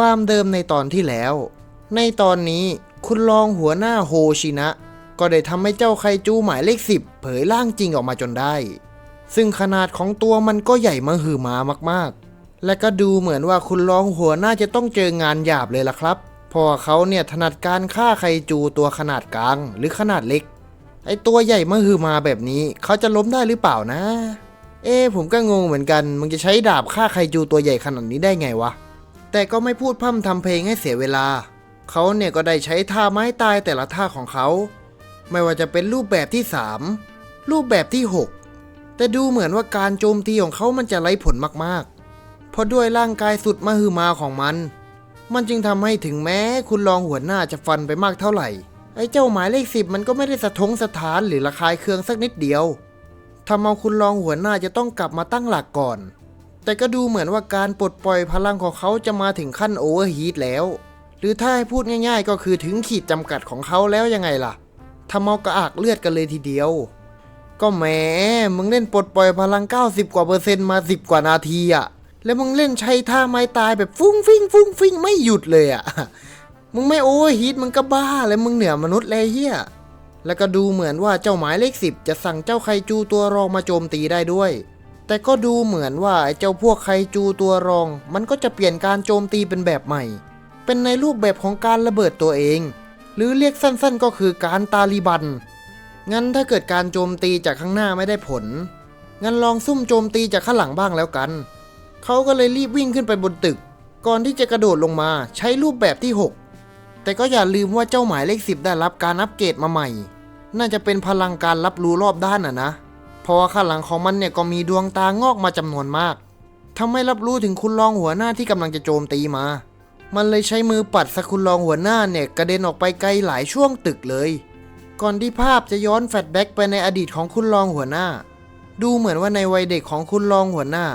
ความเดิมในตอนที่แล้ว ในตอนนี้คุณรองหัวหน้าโฮชินะ ก็ได้ทำให้เจ้าไคจูหมายเลขสิบเผยร่างจริงออกมาจนได้ ซึ่งขนาดของตัวมันก็ใหญ่มหึมามากๆ และก็ดูเหมือนว่าคุณรองหัวหน้าจะต้องเจองานหยาบเลยล่ะครับเพราะเขาเนี่ยถนัดการฆ่าไคจูตัวขนาดกลางหรือขนาดเล็ก ไอตัวใหญ่มหึมาแบบนี้เขาจะล้มได้หรือเปล่านะ เอ๊ผมก็งงเหมือนกันมึงจะใช้ดาบฆ่าไคจูตัวใหญ่ขนาดนี้ได้ไงวะ แต่ก็ไม่พูดพร่ำทำเพลงให้เสียเวลา เขาเนี่ยก็ได้ใช้ท่าไม้ตายแต่ละท่าของเขา ไม่ว่าจะเป็นรูปแบบที่ 3 รูปแบบที่ 6 แต่ดูเหมือนว่าการโจมตีของเขามันจะไร้ผลมากๆ เพราะด้วยร่างกายสุดมหึมาของมัน มันจึงทำให้ถึงแม้คุณรองหัวหน้าจะฟันไปมากเท่าไหร่ ไอ้เจ้าหมายเลขสิบมันก็ไม่ได้สะทงสถานหรือระคายเคืองสักนิดเดียวทำเอาคุณรองหัวหน้าจะต้องกลับมาตั้งหลักก่อน แต่ก็ดูเหมือนว่าการปลดปล่อยพลังของเขาจะมาถึงขั้นโอเวอร์ฮีทแล้ว หรือถ้าให้พูดง่าย ๆ ก็คือถึงขีดจำกัดของเขาแล้วยังไงล่ะทำเอากระอักเลือดกันเลยทีเดียว ก็แหมมึงเล่นปลดปล่อยพลัง 90 กว่าเปอร์เซ็นต์มา 10 กว่านาทีอะแล้วมึงเล่นใช้ท่าไม้ตายแบบฟุ้งฟิ้งฟุ้งฟิ้งไม่หยุดเลยอะมึงไม่โอเวอร์ฮีทมึงก็บ้าแล้วมึงเหนือมนุษย์เลยเฮียแล้วก็ดูเหมือนว่าเจ้าหมายเลขสิบจะสั่งเจ้าไคจูตัวรองมาโจมตีได้ด้วย แต่ก็ดูเหมือนว่าไอ้เจ้าพวกไคจูตัวรอง มันก็จะเปลี่ยนการโจมตีเป็นแบบใหม่ เป็นในรูปแบบของการระเบิดตัวเอง หรือเรียกสั้นๆก็คือการตาลีบัน งั้นถ้าเกิดการโจมตีจากข้างหน้าไม่ได้ผล งั้นลองซุ่มโจมตีจากข้างหลังบ้างแล้วกัน เขาก็เลยรีบวิ่งขึ้นไปบนตึก ก่อนที่จะกระโดดลงมาใช้รูปแบบที่ 6 แต่ก็อย่าลืมว่าเจ้าหมายเลขสิบได้รับการอัปเกรดมาใหม่ น่าจะเป็นพลังการรับรู้รอบด้านอะนะ เพราะว่าข้างหลังของมันเนี่ยก็มีดวงตางอกมาจำนวนมากทำให้รับรู้ถึงคุณรองหัวหน้าที่กำลังจะโจมตีมา มันเลยใช้มือปัดสกคุณรองหัวหน้าเนี่ยกระเด็นออกไปไกลหลายช่วงตึกเลย ก่อนที่ภาพจะย้อนแฟลชแบ็กไปในอดีตของคุณรองหัวหน้า ดูเหมือนว่าในวัยเด็กของคุณรองหัวหน้า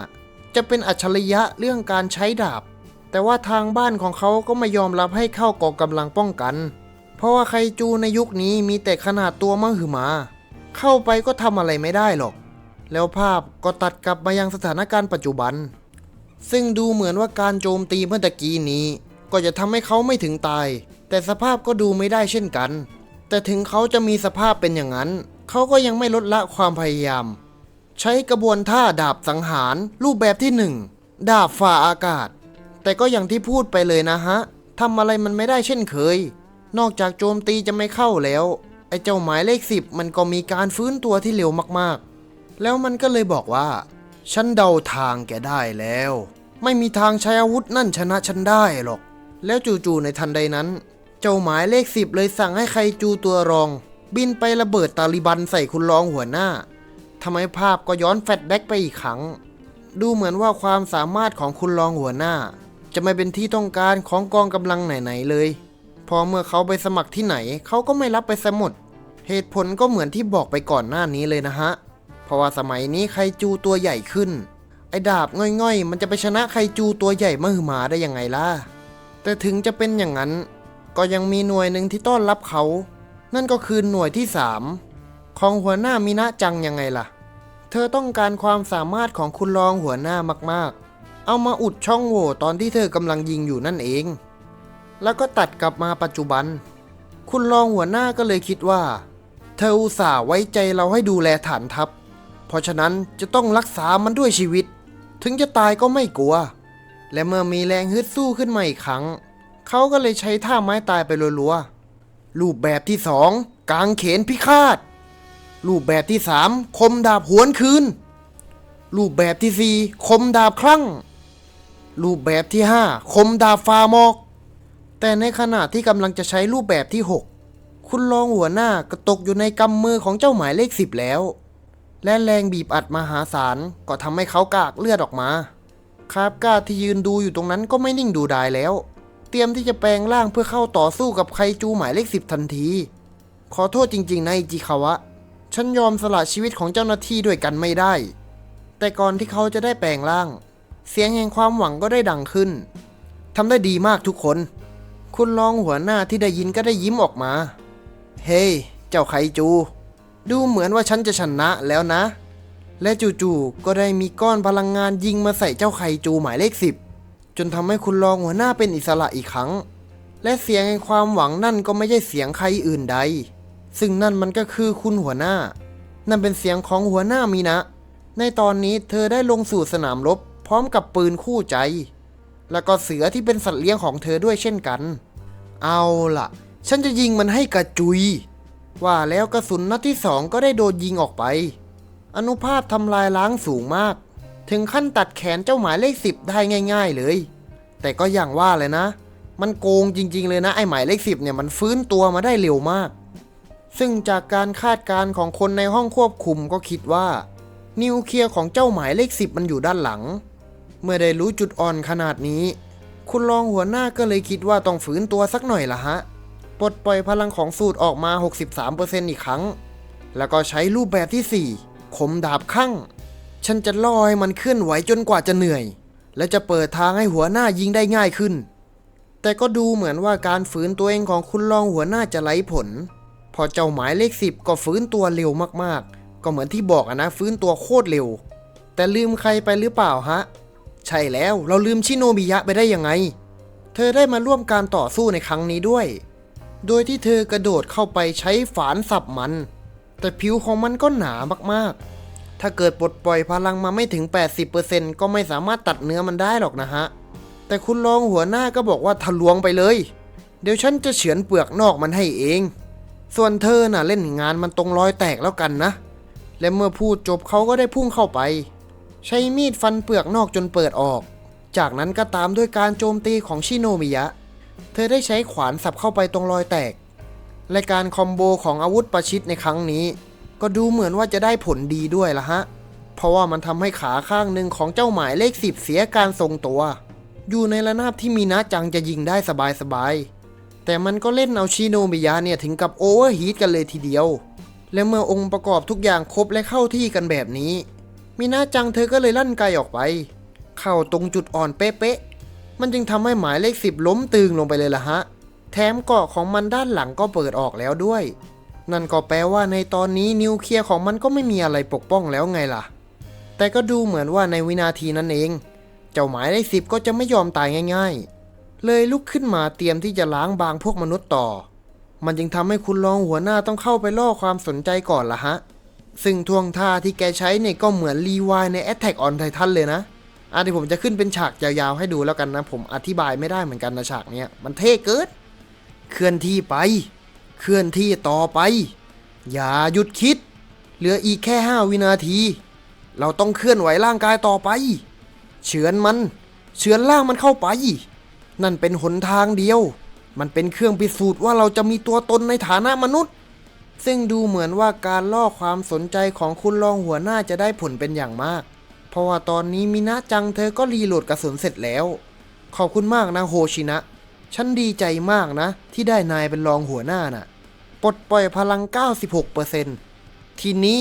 จะเป็นอัจฉริยะเรื่องการใช้ดาบ แต่ว่าทางบ้านของเขาก็ไม่ยอมรับให้เข้ากองกำลังป้องกัน เพราะว่าไคจูในยุคนี้มีแต่ขนาดตัวมหึมา เข้าไปก็ทำอะไรไม่ได้หรอก แล้วภาพก็ตัดกลับมายังสถานการณ์ปัจจุบัน ซึ่งดูเหมือนว่าการโจมตีเมื่อตะกี้นี้ ก็จะทำให้เขาไม่ถึงตาย แต่สภาพก็ดูไม่ได้เช่นกัน แต่ถึงเขาจะมีสภาพเป็นอย่างนั้น เขาก็ยังไม่ลดละความพยายาม ใช้กระบวนท่าดาบสังหาร รูปแบบที่หนึ่งดาบฝ่าอากาศ แต่ก็อย่างที่พูดไปเลยนะฮะทำอะไรมันไม่ได้เช่นเคย นอกจากโจมตีจะไม่เข้าแล้ว ไอ้เจ้าหมายเลขสิบมันก็มีการฟื้นตัวที่เร็วมากๆ แล้วมันก็เลยบอกว่า ฉันเดาทางแกได้แล้ว ไม่มีทางใช้อาวุธนั่นชนะฉันได้หรอก แล้วจู่ๆในทันใดนั้น เจ้าหมายเลขสิบเลยสั่งให้ใครจูตัวรอง บินไประเบิดตาลิบันใส่คุณรองหัวหน้าทำให้ภาพก็ย้อนแฟลชแบ็กไปอีกครั้ง ดูเหมือนว่าความสามารถของคุณรองหัวหน้า จะไม่เป็นที่ต้องการของกองกำลังไหนๆเลย พอเมื่อเขาไปสมัครที่ไหน เขาก็ไม่รับไปสมุด เหตุผลก็เหมือนที่บอกไปก่อนหน้านี้เลยนะฮะ เพราะว่าสมัยนี้ไคจูตัวใหญ่ขึ้น ไอ้ดาบง่อยๆ มันจะไปชนะไคจูตัวใหญ่มหึมาได้ยังไงล่ะ แต่ถึงจะเป็นอย่างนั้น ก็ยังมีหน่วยหนึ่งที่ต้อนรับเขา นั่นก็คือหน่วยที่3ของหัวหน้ามินะจังยังไงล่ะ เธอต้องการความสามารถของคุณรองหัวหน้ามากๆ เอามาอุดช่องโหว่ตอนที่เธอกำลังยิงอยู่นั่นเอง แล้วก็ตัดกลับมาปัจจุบัน คุณรองหัวหน้าก็เลยคิดว่า เธออุตส่าห์ไว้ใจเราให้ดูแลฐานทัพ เพราะฉะนั้นจะต้องรักษามันด้วยชีวิต ถึงจะตายก็ไม่กลัว และเมื่อมีแรงฮึดสู้ขึ้นมาอีกครั้ง เขาก็เลยใช้ท่าไม้ตายไปรัวๆรูปแบบที่สองกางเขนพิฆาต รูปแบบที่สามคมดาบหวนคืน รูปแบบที่สี่คมดาบคลั่ง รูปแบบที่ห้าคมดาบฟามอก แต่ในขณะที่กำลังจะใช้รูปแบบที่หกคุณรองหัวหน้าก็ตกอยู่ในกำมือของเจ้าหมายเลขสิบแล้ว และแรงบีบอัดมหาศาลก็ทำให้เขากากเลือดออกมา คาบกาที่ยืนดูอยู่ตรงนั้นก็ไม่นิ่งดูดายแล้ว เตรียมที่จะแปลงร่างเพื่อเข้าต่อสู้กับไคจูหมายเลขสิบทันที ขอโทษจริงๆนะอิจิคาวะ ฉันยอมสละชีวิตของเจ้าหน้าที่ด้วยกันไม่ได้ แต่ก่อนที่เขาจะได้แปลงร่าง เสียงแห่งความหวังก็ได้ดังขึ้นทำได้ดีมากทุกคน คุณรองหัวหน้าที่ได้ยินก็ได้ยิ้มออกมา เฮ้ย เจ้าไคจู ดูเหมือนว่าฉันจะชนะแล้วนะ และจู่ๆ ก็ได้มีก้อนพลังงานยิงมาใส่เจ้าไคจูหมายเลขสิบ จนทำให้คุณรองหัวหน้าเป็นอิสระอีกครั้ง และเสียงแห่งความหวังนั่นก็ไม่ใช่เสียงใครอื่นใด ซึ่งนั่นมันก็คือคุณหัวหน้า นั่นเป็นเสียงของหัวหน้ามีนะ ในตอนนี้เธอได้ลงสู่สนามรบพร้อมกับปืนคู่ใจ แล้วก็เสือที่เป็นสัตว์เลี้ยงของเธอด้วยเช่นกัน เอาล่ะ ฉันจะยิงมันให้กระจุย ว่าแล้วกระสุนนัดที่สองก็ได้โดนยิงออกไป อนุภาพทำลายล้างสูงมาก ถึงขั้นตัดแขนเจ้าหมายเลขสิบได้ง่าย ๆเลย แต่ก็อย่างว่าเลยนะ มันโกงจริง ๆ เลยนะไอ้หมายเลขสิบเนี่ยมันฟื้นตัวมาได้เร็วมาก ซึ่งจากการคาดการณ์ของคนในห้องควบคุมก็คิดว่า นิวเคลียร์ของเจ้าหมายเลขสิบมันอยู่ด้านหลัง เมื่อได้รู้จุดอ่อนขนาดนี้ คุณรองหัวหน้าก็เลยคิดว่าต้องฝืนตัวสักหน่อยละฮะ ปลดปล่อยพลังของสูตรออกมา 63%อีกครั้ง แล้วก็ใช้รูปแบบที่4ขมดาบข้าง ฉันจะล่อให้มันเคลื่อนไหวจนกว่าจะเหนื่อย และจะเปิดทางให้หัวหน้ายิงได้ง่ายขึ้น แต่ก็ดูเหมือนว่าการฝืนตัวเองของคุณรองหัวหน้าจะไร้ผล พอเจ้าหมายเลขสิบก็ฟื้นตัวเร็วมากๆ ก็เหมือนที่บอกอะนะ ฟื้นตัวโคตรเร็ว แต่ลืมใครไปหรือเปล่าฮะ ใช่แล้วเราลืมชิโนบิยะไปได้ยังไง เธอได้มาร่วมการต่อสู้ในครั้งนี้ด้วย โดยที่เธอกระโดดเข้าไปใช้ฝานสับมัน แต่ผิวของมันก็หนามากๆ ถ้าเกิดปลดปล่อยพลังมาไม่ถึง 80%ก็ไม่สามารถตัดเนื้อมันได้หรอกนะฮะ แต่คุณรองหัวหน้าก็บอกว่าทะลวงไปเลย เดี๋ยวฉันจะเฉือนเปลือกนอกมันให้เอง ส่วนเธอน่ะเล่นงานมันตรงรอยแตกแล้วกันนะ และเมื่อพูดจบเขาก็ได้พุ่งเข้าไป ใช้มีดฟันเปลือกนอกจนเปิดออก จากนั้นก็ตามด้วยการโจมตีของชิโนมิยะ เธอได้ใช้ขวานสับเข้าไปตรงรอยแตก และการคอมโบของอาวุธประชิดในครั้งนี้ ก็ดูเหมือนว่าจะได้ผลดีด้วยละฮะ เพราะว่ามันทำให้ขาข้างหนึ่งของเจ้าหมายเลขสิบเสียการทรงตัว อยู่ในระนาบที่มีนะจังจะยิงได้สบายๆ แต่มันก็เล่นเอาชิโนมิยะเนี่ยถึงกับโอเวอร์ฮีทกันเลยทีเดียว และเมื่อองค์ประกอบทุกอย่างครบและเข้าที่กันแบบนี้ มีหน้าจังเธอก็เลยลั่นไกออกไป เข้าตรงจุดอ่อนเป๊ะๆ มันจึงทำให้หมายเลขสิบล้มตึงลงไปเลยล่ะฮะ แถมเกาะของมันด้านหลังก็เปิดออกแล้วด้วย นั่นก็แปลว่าในตอนนี้นิวเคลียร์ของมันก็ไม่มีอะไรปกป้องแล้วไงล่ะ แต่ก็ดูเหมือนว่าในวินาทีนั้นเอง เจ้าหมายเลขสิบก็จะไม่ยอมตายง่าย ๆ เลยลุกขึ้นมาเตรียมที่จะล้างบางพวกมนุษย์ต่อ มันจึงทำให้คุณรองหัวหน้าต้องเข้าไปล่อความสนใจก่อนล่ะฮะ ซึ่งท่วงท่าที่แกใช้เนี่ยก็เหมือนรีวายใน Attack on Titan เลยนะอะเดี๋ยวผมจะขึ้นเป็นฉากยาวๆให้ดูแล้วกันนะ ผมอธิบายไม่ได้เหมือนกันนะฉากเนี้ยมันเท่เกินเคลื่อนที่ไป เคลื่อนที่ต่อไป อย่าหยุดคิด เหลืออีกแค่ 5 วินาที เราต้องเคลื่อนไหวร่างกายต่อไป เฉือนมัน เฉือนล่างมันเข้าไป นั่นเป็นหนทางเดียว มันเป็นเครื่องพิสูจน์ว่าเราจะมีตัวตนในฐานะมนุษย์ ซึ่งดูเหมือนว่าการล่อความสนใจของคุณรองหัวหน้าจะได้ผลเป็นอย่างมาก เพราะว่าตอนนี้มินะจังเธอก็รีโหลดกระสุนเสร็จแล้ว ขอบคุณมากนะโฮชินะ ฉันดีใจมากนะ ที่ได้นายเป็นรองหัวหน้าน่ะ ปลดปล่อยพลัง 96%ทีนี้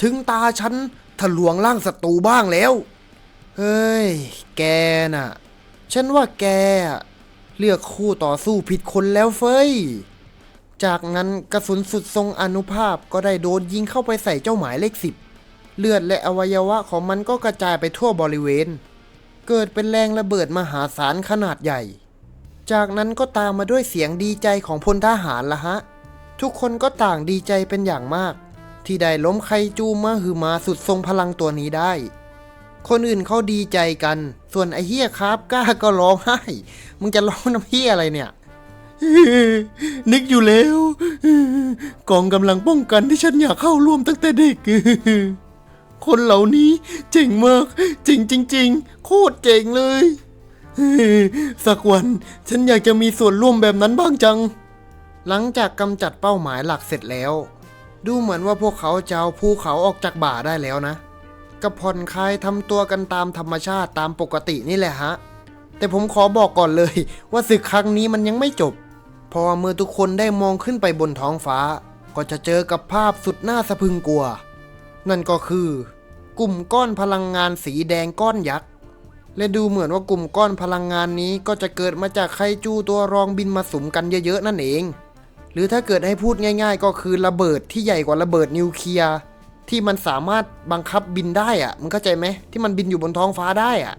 ถึงตาฉันทะลวงร่างศัตรูบ้างแล้ว เฮ้ย แกน่ะ ฉันว่าแก เลือกคู่ต่อสู้ผิดคนแล้วเฟ้ย จากนั้นกระสุนสุดทรงอนุภาพก็ได้โดนยิงเข้าไปใส่เจ้าหมายเลขสิบเลือดและอวัยวะของมันก็กระจายไปทั่วบริเวณ เกิดเป็นแรงระเบิดมหาศาลขนาดใหญ่ จากนั้นก็ตามมาด้วยเสียงดีใจของพลทหารละฮะ ทุกคนก็ต่างดีใจเป็นอย่างมาก ที่ได้ล้มไคจูมาฮือมาสุดทรงพลังตัวนี้ได้ คนอื่นเขาดีใจกัน ส่วนไอเฮียครับกล้าก็ร้องไห้ มึงจะร้องน้ำเฮียอะไรเนี่ย นึกอยู่แล้ว กองกำลังป้องกันที่ฉันอยากเข้าร่วมตั้งแต่เด็ก คนเหล่านี้เจ๋งมากเจ๋งจริง ๆ โคตรเจ๋งเลย สักวันฉันอยากจะมีส่วนร่วมแบบนั้นบ้างจัง หลังจากกำจัดเป้าหมายหลักเสร็จแล้ว ดูเหมือนว่าพวกเขาจะเอาภูเขาออกจากบ่าได้แล้วนะก็ผ่อนคลายทำตัวกันตามธรรมชาติตามปกตินี่แหละฮะ แต่ผมขอบอกก่อนเลยว่าศึกครั้งนี้มันยังไม่จบ พราะว่าเมื่อทุกคนได้มองขึ้นไปบนท้องฟ้า ก็จะเจอกับภาพสุดน่าสะพึงกลัว นั่นก็คือกลุ่มก้อนพลังงานสีแดงก้อนยักษ์และดูเหมือนว่ากลุ่มก้อนพลังงานนี้ก็จะเกิดมาจากไคจูตัวรองบินมาสุมกันเยอะๆนั่นเอง หรือถ้าเกิดให้พูดง่าย ๆ ก็คือระเบิดที่ใหญ่กว่าระเบิดนิวเคลียร์ที่มันสามารถบังคับบินได้อะมึงเข้าใจไหมที่มันบินอยู่บนท้องฟ้าได้อะ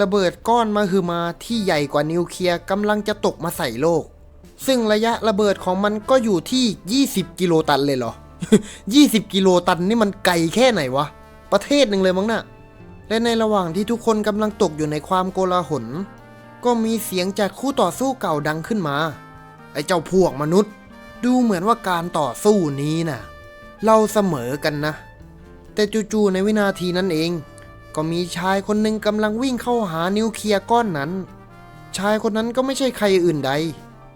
ระเบิดก้อนมาคือมาที่ใหญ่กว่านิวเคลียร์กำลังจะตกมาใส่โลก ซึ่งระยะระเบิดของมันก็อยู่ที่ 20 กิโลตันเลยเหรอ 20 กิโลตันนี่มันไกลแค่ไหนวะ ประเทศหนึ่งเลยมั้งน่ะ และในระหว่างที่ทุกคนกำลังตกอยู่ในความโกลาหล ก็มีเสียงจากคู่ต่อสู้เก่าดังขึ้นมา ไอ้เจ้าพวกมนุษย์ ดูเหมือนว่าการต่อสู้นี้น่ะ เราเสมอกันนะ แต่จู่ๆในวินาทีนั้นเอง ก็มีชายคนหนึ่งกำลังวิ่งเข้าหานิวเคลียร์ก้อนนั้น ชายคนนั้นก็ไม่ใช่ใครอื่นใด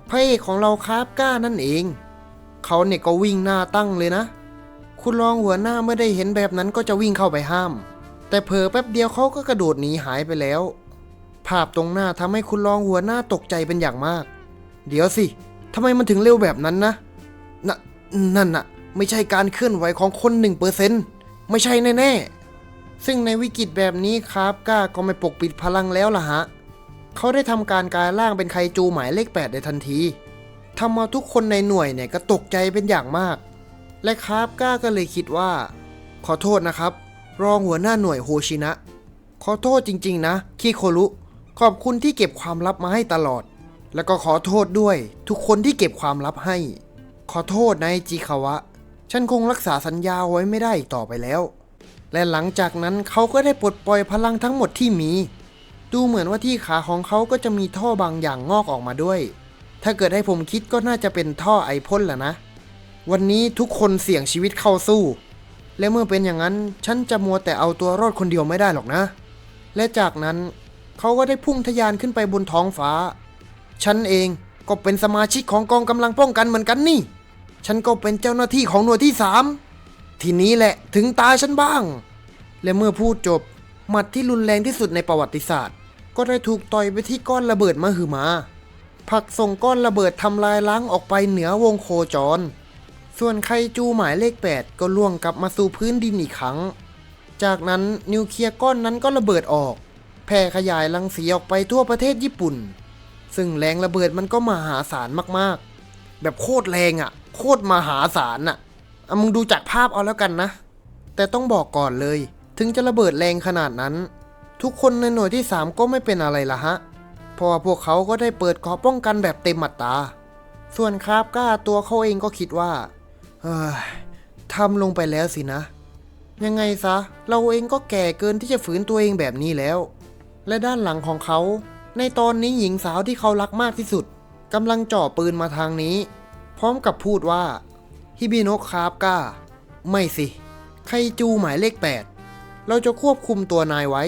พระเอกของเราคาบก้านั่นเอง เขาเนี่ยก็วิ่งหน้าตั้งเลยนะ คุณรองหัวหน้าเมื่อได้เห็นแบบนั้นก็จะวิ่งเข้าไปห้าม แต่เผลอแป๊บเดียวเขาก็กระโดดหนีหายไปแล้ว ภาพตรงหน้าทำให้คุณรองหัวหน้าตกใจเป็นอย่างมาก เดี๋ยวสิทำไมมันถึงเร็วแบบนั้นนะนนนั่นน่ะ ไม่ใช่การเคลื่อนไหวของคนหนึ่งเปอร์เซ็นต์ไม่ใช่แน่ๆซึ่งในวิกฤตแบบนี้ครับก้าก็ไม่ปกปิดพลังแล้วล่ะฮะ เขาได้ทำการกลายร่างเป็นไคจูหมายเลข 8 ในทันทีทำมาทุกคนในหน่วยเนี่ยก็ตกใจเป็นอย่างมาก และคาบก้าก็เลยคิดว่า ขอโทษนะครับ รองหัวหน้าหน่วยโฮชินะ ขอโทษจริง ๆ นะคิโครุ ขอบคุณที่เก็บความลับมาให้ตลอด แล้วก็ขอโทษด้วย ทุกคนที่เก็บความลับให้ ขอโทษนายจิคาวะ ฉันคงรักษาสัญญาไว้ไม่ได้อีกต่อไปแล้ว และหลังจากนั้นเขาก็ได้ปลดปล่อยพลังทั้งหมดที่มี ดูเหมือนว่าที่ขาของเขาก็จะมีท่อบางอย่างงอกออกมาด้วย ถ้าเกิดให้ผมคิดก็น่าจะเป็นท่อไอพ่นแหละนะ วันนี้ทุกคนเสี่ยงชีวิตเข้าสู้ และเมื่อเป็นอย่างนั้นฉันจะมัวแต่เอาตัวรอดคนเดียวไม่ได้หรอกนะ และจากนั้นเขาก็ได้พุ่งทะยานขึ้นไปบนท้องฟ้า ฉันเองก็เป็นสมาชิกของกองกำลังป้องกันเหมือนกันนี่ ฉันก็เป็นเจ้าหน้าที่ของหน่วยที่สามทีนี้แหละถึงตาฉันบ้าง และเมื่อพูดจบ หมัดที่รุนแรงที่สุดในประวัติศาสตร์ ก็ได้ถูกต่อยไปที่ก้อนระเบิดมหึมาผลักส่งก้อนระเบิดทำลายล้างออกไปเหนือวงโคจร ส่วนไคจูหมายเลข 8 ก็ล่วงกลับมาสู่พื้นดินอีกครั้ง จากนั้นนิวเคลียร์ก้อนนั้นก็ระเบิดออก แผ่ขยายรังสีออกไปทั่วประเทศญี่ปุ่น ซึ่งแรงระเบิดมันก็มหาศาลมากๆ แบบโคตรแรงอะ่ะ โคตรมหาศาลอะอะมึงดูจากภาพเอาแล้วกันนะ แต่ต้องบอกก่อนเลย ถึงจะระเบิดแรงขนาดนั้น ทุกคนในหน่วยที่ 3 ก็ไม่เป็นอะไรละฮะเพราะว่าพวกเขาก็ได้เปิดกรอป้องกันแบบเต็มอัตราส่วนคราบก้าตัวเขาเองก็คิดว่าเฮ้ยทำลงไปแล้วสินะ ยังไงซะ เราเองก็แก่เกินที่จะฝืนตัวเองแบบนี้แล้ว และด้านหลังของเขา ในตอนนี้หญิงสาวที่เขารักมากที่สุดกำลังจ่อปืนมาทางนี้ พร้อมกับพูดว่าฮิบิโนะคราบก้า ไม่สิ ไคจูหมายเลข 8 เราจะควบคุมตัวนายไว้